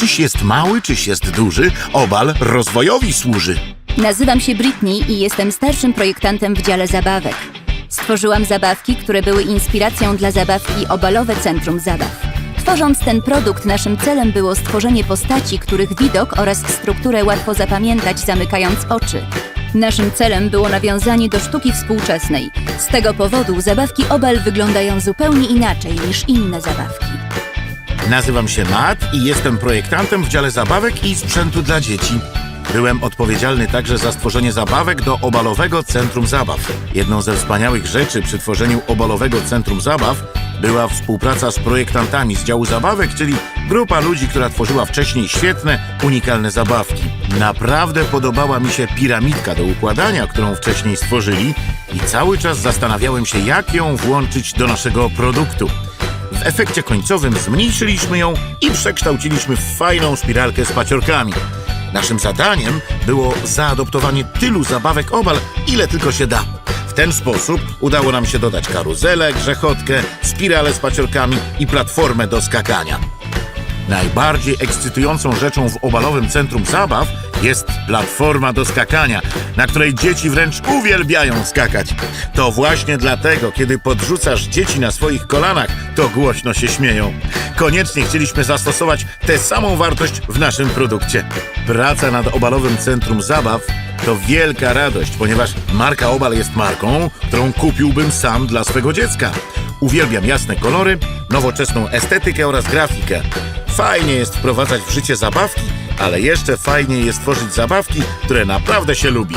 Czyś jest mały, czyś jest duży, obal rozwojowi służy. Nazywam się Britney i jestem starszym projektantem w dziale zabawek. Stworzyłam zabawki, które były inspiracją dla zabawki Obalowe Centrum Zabaw. Tworząc ten produkt, naszym celem było stworzenie postaci, których widok oraz strukturę łatwo zapamiętać, zamykając oczy. Naszym celem było nawiązanie do sztuki współczesnej. Z tego powodu zabawki Obal wyglądają zupełnie inaczej niż inne zabawki. Nazywam się Matt i jestem projektantem w dziale zabawek i sprzętu dla dzieci. Byłem odpowiedzialny także za stworzenie zabawek do obalowego Centrum Zabaw. Jedną ze wspaniałych rzeczy przy tworzeniu obalowego Centrum Zabaw była współpraca z projektantami z działu zabawek, czyli grupa ludzi, która tworzyła wcześniej świetne, unikalne zabawki. Naprawdę podobała mi się piramidka do układania, którą wcześniej stworzyli i cały czas zastanawiałem się, jak ją włączyć do naszego produktu. W efekcie końcowym zmniejszyliśmy ją i przekształciliśmy w fajną spiralkę z paciorkami. Naszym zadaniem było zaadoptowanie tylu zabawek obal, ile tylko się da. W ten sposób udało nam się dodać karuzelę, grzechotkę, spiralę z paciorkami i platformę do skakania. Najbardziej ekscytującą rzeczą w obalowym centrum zabaw jest platforma do skakania, na której dzieci wręcz uwielbiają skakać. To właśnie dlatego, kiedy podrzucasz dzieci na swoich kolanach, to głośno się śmieją. Koniecznie chcieliśmy zastosować tę samą wartość w naszym produkcie. Praca nad obalowym centrum zabaw to wielka radość, ponieważ marka Obal jest marką, którą kupiłbym sam dla swego dziecka. Uwielbiam jasne kolory, nowoczesną estetykę oraz grafikę. Fajnie jest wprowadzać w życie zabawki, ale jeszcze fajniej jest tworzyć zabawki, które naprawdę się lubi.